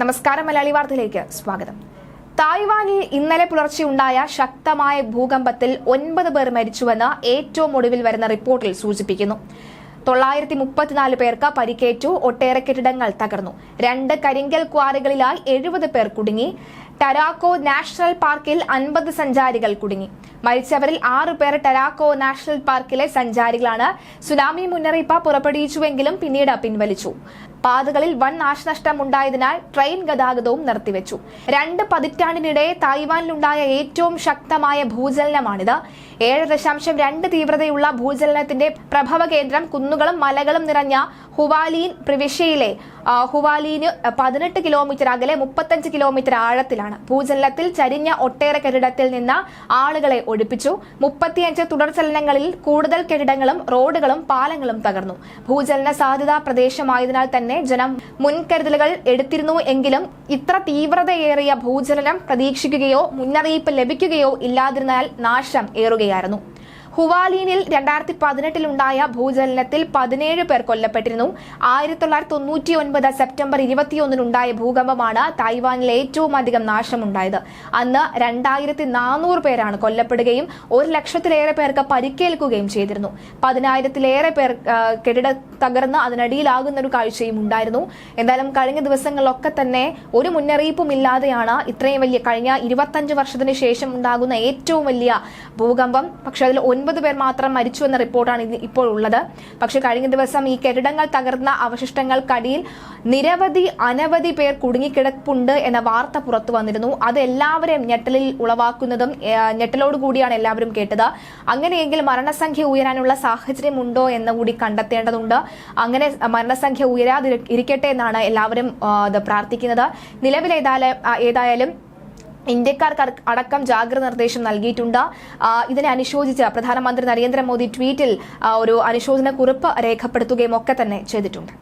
നമസ്കാരം മലയാളി വാർത്തയിലേക്ക് സ്വാഗതം. തായ്വാനിൽ ഇന്നലെ പുലർച്ചെ ഉണ്ടായ ശക്തമായ ഭൂകമ്പത്തിൽ ഒൻപത് പേർ മരിച്ചുവെന്ന് ഏറ്റവും ഒടുവിൽ വരുന്ന റിപ്പോർട്ടിൽ സൂചിപ്പിക്കുന്നു. തൊള്ളായിരത്തി മുപ്പത്തിനാല് പേർക്ക് പരിക്കേറ്റു. ഒട്ടേറെ കെട്ടിടങ്ങൾ തകർന്നു. രണ്ട് കരിങ്കൽ ക്വാറികളിലായി എഴുപത് പേർ കുടുങ്ങി. ടരാക്കോ നാഷണൽ പാർക്കിൽ അൻപത് സഞ്ചാരികൾ കുടുങ്ങി. മരിച്ചവരിൽ ആറു പേർ ടരാക്കോ നാഷണൽ പാർക്കിലെ സഞ്ചാരികളാണ്. സുനാമി മുന്നറിയിപ്പ് പുറപ്പെടുവിച്ചുവെങ്കിലും പിന്നീട് പിൻവലിച്ചു. പാതകളിൽ വൻ നാശനഷ്ടം ഉണ്ടായതിനാൽ ട്രെയിൻ ഗതാഗതവും നിർത്തിവെച്ചു. രണ്ട് പതിറ്റാണ്ടിനിടെ തായ്വാനിലുണ്ടായ ഏറ്റവും ശക്തമായ ഭൂചലനമാണിത്. ഏഴ് ദശാംശം രണ്ട് തീവ്രതയുള്ള ഭൂചലനത്തിന്റെ പ്രഭവ കേന്ദ്രം കുന്നുകളും മലകളും നിറഞ്ഞ ഹുവാലീൻ പ്രവിശ്യയിലെ ഹുവാലീന് പതിനെട്ട് കിലോമീറ്റർ അകലെ മുപ്പത്തഞ്ച് കിലോമീറ്റർ ആഴത്തിലാണ്. ഭൂചലനത്തിൽ ചരിഞ്ഞ ഒട്ടേറെ കെട്ടിടത്തിൽ നിന്ന് ആളുകളെ ഒഴിപ്പിച്ചു. മുപ്പത്തിയഞ്ച് തുടർചലനങ്ങളിൽ കൂടുതൽ കെട്ടിടങ്ങളും റോഡുകളും പാലങ്ങളും തകർന്നു. ഭൂചലന സാധ്യതാ പ്രദേശമായതിനാൽ തന്നെ ജനം മുൻകരുതലുകൾ എടുത്തിരുന്നു എങ്കിലും ഇത്ര തീവ്രതയേറിയ ഭൂചലനം പ്രതീക്ഷിക്കുകയോ മുന്നറിയിപ്പ് ലഭിക്കുകയോ ഇല്ലാതിരുന്നാൽ നാശം criaram ഹുവാലീനിൽ രണ്ടായിരത്തി പതിനെട്ടിലുണ്ടായ ഭൂചലനത്തിൽ പതിനേഴ് പേർ കൊല്ലപ്പെട്ടിരുന്നു. ആയിരത്തി തൊള്ളായിരത്തി തൊണ്ണൂറ്റി ഒൻപത് സെപ്റ്റംബർ ഇരുപത്തിയൊന്നിനുണ്ടായ ഭൂകമ്പമാണ് തായ്വാനിൽ ഏറ്റവും അധികം നാശമുണ്ടായത്. അന്ന് രണ്ടായിരത്തി നാനൂറ് പേരാണ് കൊല്ലപ്പെടുകയും ഒരു ലക്ഷത്തിലേറെ പേർക്ക് പരിക്കേൽക്കുകയും ചെയ്തിരുന്നു. പതിനായിരത്തിലേറെ പേർ കെട്ടിട തകർന്ന് അതിനടിയിലാകുന്ന ഒരു കാഴ്ചയും ഉണ്ടായിരുന്നു. എന്തായാലും കഴിഞ്ഞ ദിവസങ്ങളിലൊക്കെ തന്നെ ഒരു മുന്നറിയിപ്പും ഇല്ലാതെയാണ് ഇത്രയും വലിയ കഴിഞ്ഞ ഇരുപത്തഞ്ച് വർഷത്തിന് ശേഷം ഉണ്ടാകുന്ന ഏറ്റവും വലിയ ഭൂകമ്പം. പക്ഷെ അതിൽ ഒൻപത് പേർ മാത്രം മരിച്ചു എന്ന റിപ്പോർട്ടാണ് ഇപ്പോൾ ഉള്ളത്. പക്ഷേ കഴിഞ്ഞ ദിവസം ഈ കെട്ടിടങ്ങൾ തകർന്ന അവശിഷ്ടങ്ങൾക്കടിയിൽ നിരവധി അനവധി പേർ കുടുങ്ങിക്കിടപ്പുണ്ട് എന്ന വാർത്ത പുറത്തു വന്നിരുന്നു. അത് എല്ലാവരെയും ഞെട്ടലിൽ ഉളവാക്കുന്നതും ഞെട്ടലോട് കൂടിയാണ് എല്ലാവരും കേട്ടത്. അങ്ങനെയെങ്കിൽ മരണസംഖ്യ ഉയരാനുള്ള സാഹചര്യം ഉണ്ടോ എന്ന് കൂടി കണ്ടെത്തേണ്ടതുണ്ട്. അങ്ങനെ മരണസംഖ്യ ഉയരാതിരിക്കട്ടെ എന്നാണ് എല്ലാവരും പ്രാർത്ഥിക്കുന്നത്. നിലവിൽ ഏതായാലും ഇന്ത്യക്കാർക്ക് അടക്കം ജാഗ്രത നിർദ്ദേശം നൽകിയിട്ടുണ്ട്. ഇതിനെ അനുശോചിച്ച് പ്രധാനമന്ത്രി നരേന്ദ്രമോദി ട്വീറ്റിൽ ഒരു അനുശോചന കുറിപ്പ് രേഖപ്പെടുത്തുകയും ഒക്കെ തന്നെ ചെയ്തിട്ടുണ്ട്.